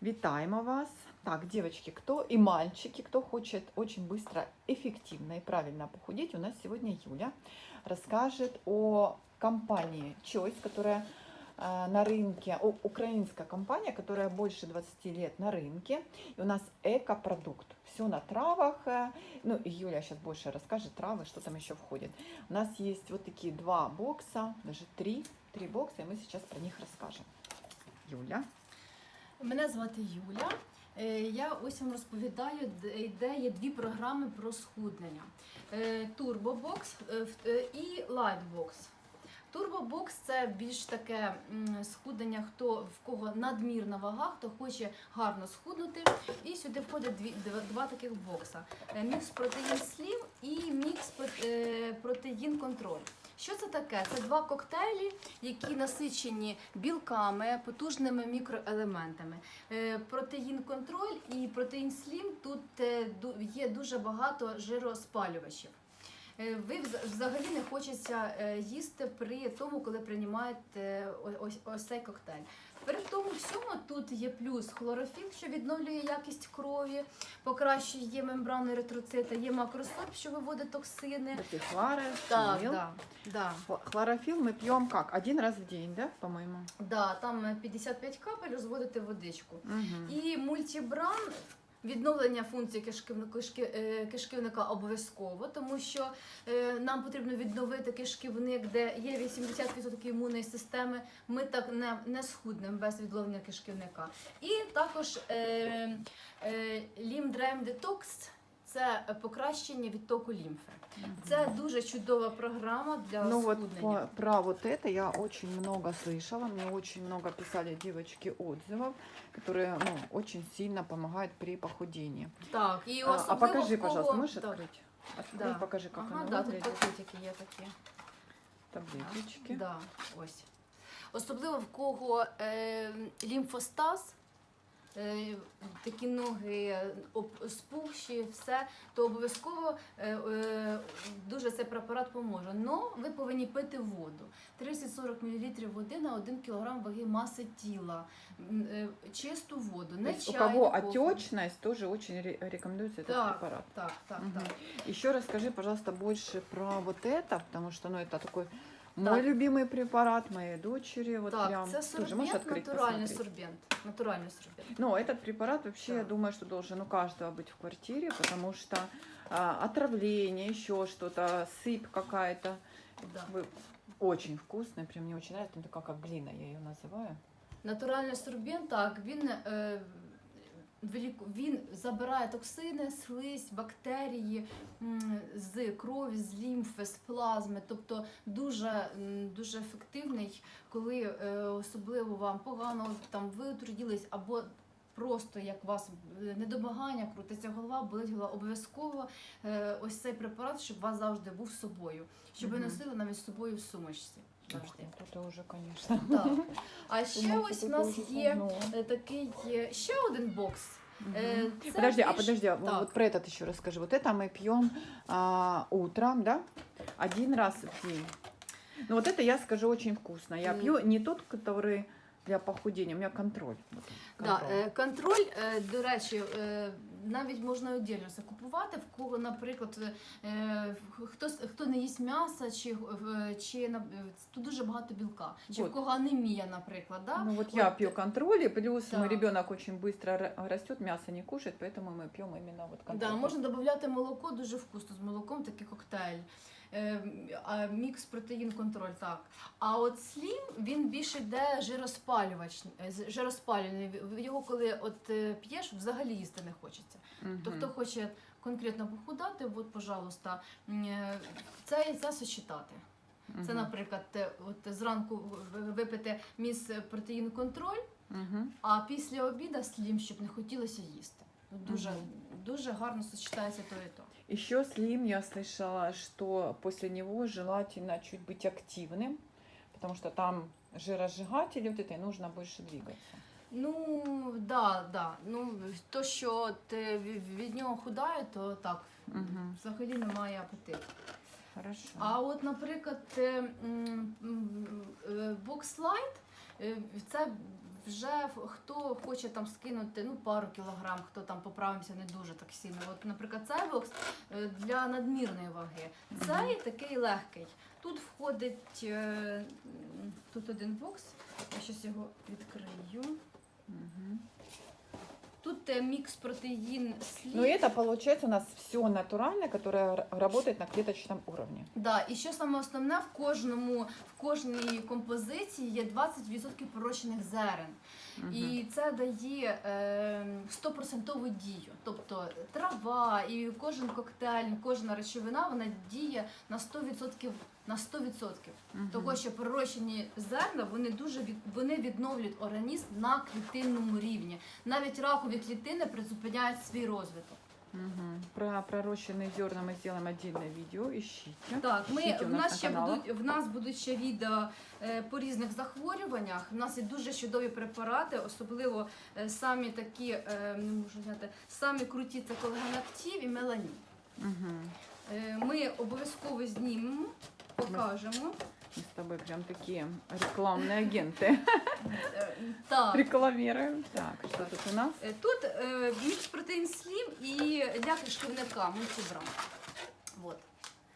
Витаем вас. Так, девочки, кто и мальчики, кто хочет очень быстро, эффективно и правильно похудеть, у нас сегодня Юля расскажет о компании Choice, которая э, на рынке, украинская компания, которая больше 20 лет на рынке. И у нас эко-продукт. Все на травах. э, Ну, Юля сейчас больше расскажет травы, что там еще входит. У нас есть вот такие два бокса, даже три, три бокса, и мы сейчас про них расскажем. Юля. Мене звати Юля. Е, Я ось вам розповідаю, де- є дві програми про схуднення: Е, Турбобокс е, і Лайтбокс. Турбобокс це більш таке м, схуднення, хто в кого надмірна вага, хто хоче гарно схуднути. І сюди входить дві, два, два таких бокса: Е, мікс протеїн слів і мікс е, протеїн контроль. Що це таке? Це два коктейлі, які насичені білками, потужними мікроелементами. Е, Протеїн контроль і протеїн слім тут є дуже багато жироспалювачів. Е, Ви вз- взагалі не хочеться е, їсти при тому, коли приймаєте ось, ось цей коктейль. При тому всьому тут є плюс хлорофіл, що відновлює якість крові, покращує мембрану еритроцита, є макросоп, що виводить токсини. Такие хлоры, Так, фил. да, да. Хл- Хлорофилл мы пьем как? Один раз в день, да, по-моему? Да, там е, 55 капель розводити водичку. Мгм. І мультібран. Відновлення функції кишківника, е, обов'язково, тому що е, нам потрібно відновити кишківник, де є 80% імунної системи. Ми так не, не схуднемо без відновлення кишківника. І також е, е, лімдрем детокс це покращення відтоку лімфи. Це дуже чудова програма для Ну вот схуднення. по- про вот это я очень много слышала, мне очень много писали девочки отзывов, которые ну, очень сильно помогают при похудении. Так, і А, особливо а покажи, в кого... пожалуйста, можешь Так. открыть? Открой, Да. покажи, как Ага, оно да, тут выглядит. пакетики є такі. Таблеточки. Да, ось. Особливо в кого е, лімфостаз, е, такі ноги об- спухші, все, то обов'язково е, е, дуже цей препарат поможе. Но ви повинні пити воду. 30-40 мл води на 1 кг ваги маси тіла. М, е, Чисту воду, То не есть у чай, кого не кофе. отечность, тоже очень ре- рекомендуется этот Так, препарат. Так, так, Мгм. так. Еще расскажи, пожалуйста, больше про вот это, потому что ну, это такой мой любимый препарат моей дочери. Вот так, прям. це Тоже можешь сорбент, открыть, натуральний посмотреть? сорбент. Натуральний сорбент. Ну, этот препарат вообще, я Да. думаю, что должен у каждого быть в квартире, потому что а, отравление, еще что-то, сыпь какая-то. Да. Очень вкусный, прям мне очень нравится. Ну, такая как глина, я ее называю. Натуральний сорбент, так, він, е, велику- він забирає токсини, слизь, бактерії з крові, з лімфи, з плазми. Тобто дуже, дуже ефективний, коли е, особливо вам погано там ви отруділись або Просто як у вас е, недомагання, крутиться голова, болить голова, обов'язково е, ось цей препарат, щоб у вас завжди був з собою, щоб ви Мгм. носили навіть з собою в сумочці. Завжди. Ух ты, это уже, конечно. Так. А ще Думаю, ось что у это нас уже є давно. Е, такий е, ще один бокс. Мгм. Е, це Подожди, а більш- подожди, а так. вот про этот еще расскажи. Вот это мы пьем а, утром, да? Один раз в день. Ну вот это я скажу очень вкусно. Я М. пью не тот, который для похудения, у меня контроль. Вот, Да, контроль. е, контроль, е, до речі, е, навіть можна віддільно це купувати, в кого, наприклад, е, хто, хто не їсть м'яса, чи, е, чи на- е, тут дуже багато білка, чи Вот. в кого анемія, наприклад. Да? Ну вот я Вот, пью контроль, и плюс мой да. ребенок очень быстро ра- растет, мясо не кушает, поэтому мы пьем именно вот контроль. Да, можна додати молоко, дуже вкусно з молоком, такий коктейль. Е, а мікс протеїн контроль, так. А от слім він більше йде жироспалювач, е, жироспалювальний. Його коли от е, п'єш, взагалі їсти не хочеться. Мгм. То хто хоче конкретно похудати, от, пожалуйста, е, це яйця сочетати. Це, наприклад, от зранку випити міс протеїн контроль, Мгм. а після обіду слім, щоб не хотілося їсти. Дуже, Мгм. дуже гарно сочетається то і то. Еще слим я слышала, что после него желательно чуть быть активным, потому что там жиросжигатели вот это, и нужно больше двигаться. Ну, да, да. Ну, то, що от, е, ві- від нього худає, то так, Мгм. взагалі немає апетиту. Хорошо. А от, наприклад, е, м, м, е, бокслайт, е, це вже хто хоче там скинути ну пару кілограм, хто там поправився не дуже так сильно. От, наприклад, цей бокс е, для надмірної ваги. Цей такий легкий. Тут входить е, тут один бокс. Я щось його відкрию. Мгм. Тут е, мікс протеїн слів. Ну, это получается у нас все натуральное, которое работает на клеточном уровне. Да, і що саме основне, в кожному в кожній композиції є 20% пророщених зерен. Мгм. І це дає е, 100% дію. Тобто трава і кожен коктейль, кожна речовина вона діє на 100%. На 100%. Мгм. Того, що пророщені зерна вони дуже від, вони відновлюють організм на клітинному рівні. Навіть ракові клітини призупиняють свій розвиток. Мгм. Про пророщенные зерна мы сделаем отдельное видео, ищите. Так, ми Ищите в нас нас ще будуть в нас будуть ще відео е, по різних захворюваннях. У нас є дуже чудові препарати, особливо е, самі такі, е, не можу знати, самі круті це колаген актив і меланін. Мгм. Е, Ми обов'язково знімемо, покажемо. Мы с тобой прям такие рекламные агенты. Е, Так. Рекламируем. Так, что тут у нас? Е, Тут е, мікс протеїн слів і для кишківника мультибрам. Вот.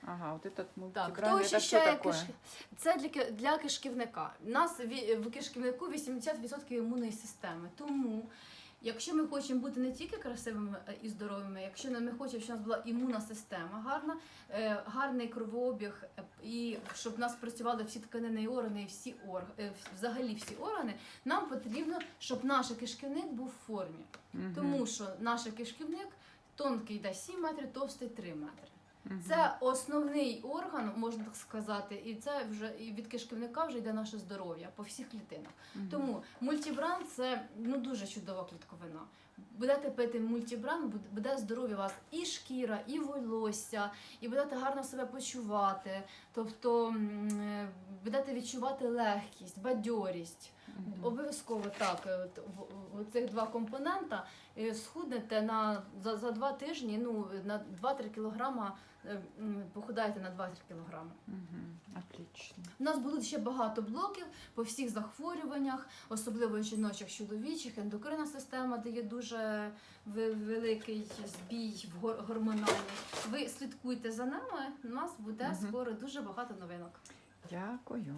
Ага, вот этот Так, мультиграм, хто это что очищає такое? киш... Це для, ки- для кишківника. У нас ві- в кишківнику 80% імунної системи. Тому, якщо ми хочемо бути не тільки красивими е, і здоровими, якщо ми хочемо, щоб у нас була імунна система гарна, е, гарний кровообіг, е, і щоб у нас працювали всі тканини і органи, і всі орг... е, взагалі всі органи, нам потрібно, щоб наш кишківник був в формі. Тому що наш кишківник тонкий йде 7 метрів, товстий 3 метри. Це основний орган, можна так сказати, і це вже і від кишківника вже йде наше здоров'я по всіх клітинах. Тому мультібран це ну дуже чудова клітковина. Будете пити мультібран, буде- здоров'я у вас і шкіра, і волосся, і будете гарно себе почувати. Тобто будете відчувати легкість, бадьорість. Обов'язково так. е, от в- в- Цих два компонента е, схуднете на за, за два тижні. Ну на 2-3 кілограма е, похудаєте на 2-3 кілограми. Мгм. Отлично. У нас будуть ще багато блоків по всіх захворюваннях, особливо жіночих, чоловічих, ендокринна система дає дуже великий збій в гор- гормональний. Ви слідкуйте за нами. У нас буде Мгм. скоро дуже багато новинок. Дякую.